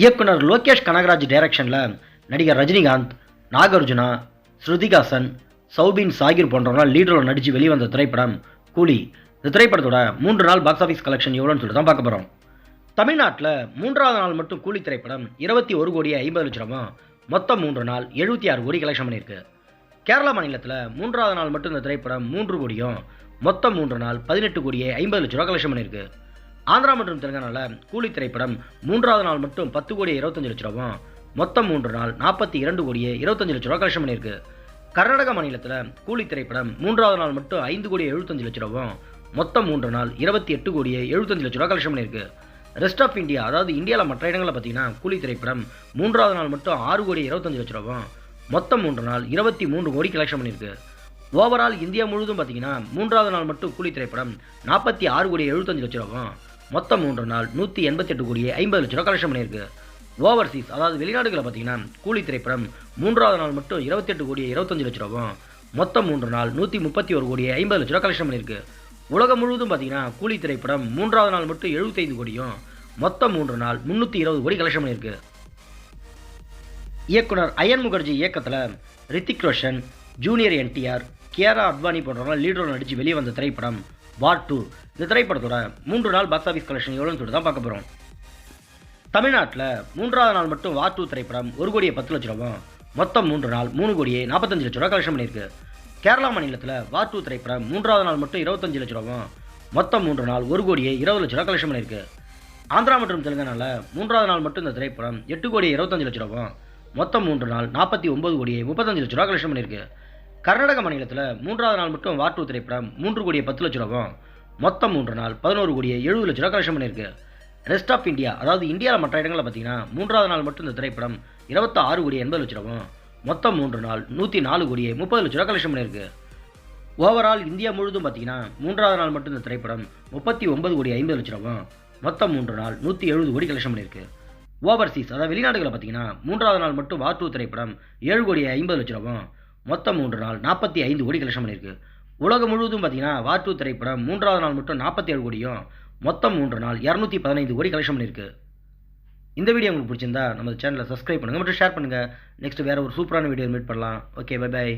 இயக்குனர் லோகேஷ் கனகராஜ் டைரக்ஷனில் நடிகர் ரஜினிகாந்த் நாகார்ஜுனா ஸ்ருதிகாசன் சௌபின் சாகிர் போன்றவங்களாம் லீடரோட நடித்து வெளிவந்த திரைப்படம் கூலி. இந்த திரைப்படத்தோட மூன்று நாள் பாக்ஸ் ஆஃபீஸ் கலெக்ஷன் எவ்வளோன்னு சொல்லிட்டு தான் பார்க்க போகிறோம் தமிழ்நாட்டில் மூன்றாவது நாள் மட்டும் கூலி திரைப்படம் இருபத்தி ஒரு கோடி ஐம்பது லட்ச ரூபா மொத்தம் மூன்று நாள் எழுபத்தி ஆறு கோடி கலெக்ஷன் பண்ணியிருக்கு. கேரளா மாநிலத்தில் மூன்றாவது நாள் மட்டும் இந்த திரைப்படம் மூன்று கோடியும் மொத்தம் மூன்று நாள் பதினெட்டு கோடியே ஐம்பது லட்ச ரூபா கலெக்ஷன் பண்ணியிருக்கு. ஆந்திரா மற்றும் தெலுங்கானாவில் கூலி திரைப்படம் மூன்றாவது நாள் மட்டும் பத்து கோடியே இருபத்தஞ்சு லட்ச ரூபா. மொத்தம் மூன்று நாள் நாற்பத்தி இரண்டு கோடியே இருபத்தஞ்சு லட்ச ரூபா கலெக்ஷன் பண்ணியிருக்கு. கர்நாடக மாநிலத்தில் கூலி திரைப்படம் மூன்றாவது நாள் மட்டும் ஐந்து கோடியே எழுபத்தஞ்சு லட்ச ரூபா. மொத்தம் மூன்று நாள் இருபத்தி எட்டு கோடியே எழுபத்தஞ்சு லட்ச ரூபா கலெக்ஷன் பண்ணியிருக்கு. ரெஸ்ட் ஆஃப் இந்தியா அதாவது இந்தியாவில் மற்ற இடங்களில் பார்த்தீங்கன்னா கூலி திரைப்படம் மூன்றாவது நாள் மட்டும் ஆறு கோடி இருபத்தஞ்சு லட்ச ரூபா. மொத்தம் மூன்று நாள் இருபத்தி மூன்று கோடி கலெக்ஷன் பண்ணியிருக்கு. ஓவரால் இந்தியா முழுவதும் பார்த்தீங்கன்னா மூன்றாவது நாள் மட்டும் கூலி திரைப்படம் நாற்பத்தி ஆறு கோடி எழுபத்தஞ்சு லட்ச ரூபா. மொத்தம் மூன்று நாள் நூற்றி எண்பத்தெட்டு கோடியே ஐம்பது லட்ச ரூபா கலெக்ஷன் பண்ணியிருக்கு. ஓவர்சீஸ் அதாவது வெளிநாடுகளில் பார்த்தீங்கன்னா கூலி திரைப்படம் மூன்றாவது நாள் மட்டும் இருபத்தெட்டு கோடியே இருபத்தஞ்சு லட்ச ரூபா. மொத்தம் மூன்று நாள் நூற்றி முப்பத்தி ஒரு கோடி ஐம்பது லட்ச ரூபா கலெக்ஷன் பண்ணியிருக்கு. உலகம் முழுவதும் பார்த்தீங்கன்னா கூலி திரைப்படம் மூன்றாவது நாள் மட்டும் எழுபத்தைந்து கோடியும் மொத்தம் மூன்று நாள் முந்நூற்றி இருபது கோடி கலெக்ஷன் பண்ணியிருக்கு. இயக்குனர் அயன் முகர்ஜி இயக்கத்தில் ரித்திக் ரோஷன் ஜூனியர் என்டிஆர் கியாரா அத்வானி போன்றவங்க லீடரோட நடித்து வெளியே வந்த திரைப்படம் வார் டூ. இந்த திரைப்படத்தோட மூன்று நாள் பாக்ஸ் ஆஃபீஸ் கலெக்ஷன் எவ்வளோன்னு சொல்லிட்டு தான் பார்க்க போகிறோம் தமிழ்நாட்டில் மூன்றாவது நாள் மட்டும் வார் டூ திரைப்படம் ஒரு கோடியே பத்து லட்ச ரூபா மொத்தம் மூன்று நாள் மூணு கோடியே நாற்பத்தஞ்சு லட்ச ரூபா கலெக்ஷன் பண்ணியிருக்கு. கேரளா மாநிலத்தில் வார் டூ திரைப்படம் மூன்றாவது நாள் மட்டும் இருபத்தஞ்சு லட்ச ரூபா மொத்தம் மூன்று நாள் ஒரு கோடியே இருபது லட்ச ரூபா கலெக்ஷன் பண்ணியிருக்கு. ஆந்திரா மற்றும் தெலுங்கானாவில் மூன்றாவது நாள் மட்டும் இந்த திரைப்படம் எட்டு கோடியே இருபத்தஞ்சு லட்ச ரூபா மொத்தம் மூன்று நாள் நாற்பத்தி ஒன்பது கோடியே முப்பத்தஞ்சு லட்ச ரூபா கலெக்ஷன் பண்ணியிருக்கு. கர்நாடக மாநிலத்தில் மூன்றாவது நாள் மட்டும் வார் டூ திரைப்படம் மூன்று கோடியே பத்து லட்ச ரூபா மொத்தம் மூன்று நாள் பதினோரு கோடியே எழுபது லட்ச ரூபா கலெக்ஷன் பண்ணியிருக்கு. ரெஸ்ட் ஆஃப் இந்தியா அதாவது இந்தியாவில் மற்ற இடங்களில் பார்த்தீங்கன்னா மூன்றாவது நாள் மட்டும் இந்த திரைப்படம் இருபத்தி ஆறு கோடி எண்பது லட்ச ரூபா மொத்தம் மூன்று நாள் நூற்றி நாலு கோடியே முப்பது லட்ச ரூபா கலெக்ஷன் பண்ணியிருக்கு. ஓவரால் இந்தியா முழுதும் பார்த்தீங்கன்னா மூன்றாவது நாள் மட்டும் இந்த திரைப்படம் முப்பத்தி ஒன்பது கோடி ஐம்பது லட்ச ரூபா மொத்தம் மூன்று நாள் நூற்றி எழுபது கோடி கலெக்ஷன் பண்ணியிருக்கு. ஓவர்சீஸ் அதாவது வெளிநாடுகளில் பார்த்தீங்கன்னா மூன்றாவது நாள் மட்டும் வார் டூ திரைப்படம் ஏழு கோடி ஐம்பது லட்ச ரூபா மொத்தம் மூன்று நாள் நாற்பத்தி ஐந்து கோடி கலெக்ஷன் பண்ணியிருக்கு. உலகம் முழுவதும் பார்த்தீங்கன்னா வார் டூ திரைப்படம் மூன்றாவது நாள் மட்டும் நாற்பத்தேழு கோடியும் மொத்தம் மூன்று நாள் இரநூத்தி பதினைந்து கோடி கலெக்ஷன் பண்ணியிருக்கு. இந்த வீடியோ உங்களுக்கு பிடிச்சிருந்தா நம்ம சேனலை சப்ஸ்கிரைப் பண்ணுங்கள் மற்றும் ஷேர் பண்ணுங்கள் நெக்ஸ்ட் வேறு ஒரு சூப்பரான வீடியோ மீட் பண்ணலாம். Okay bye bye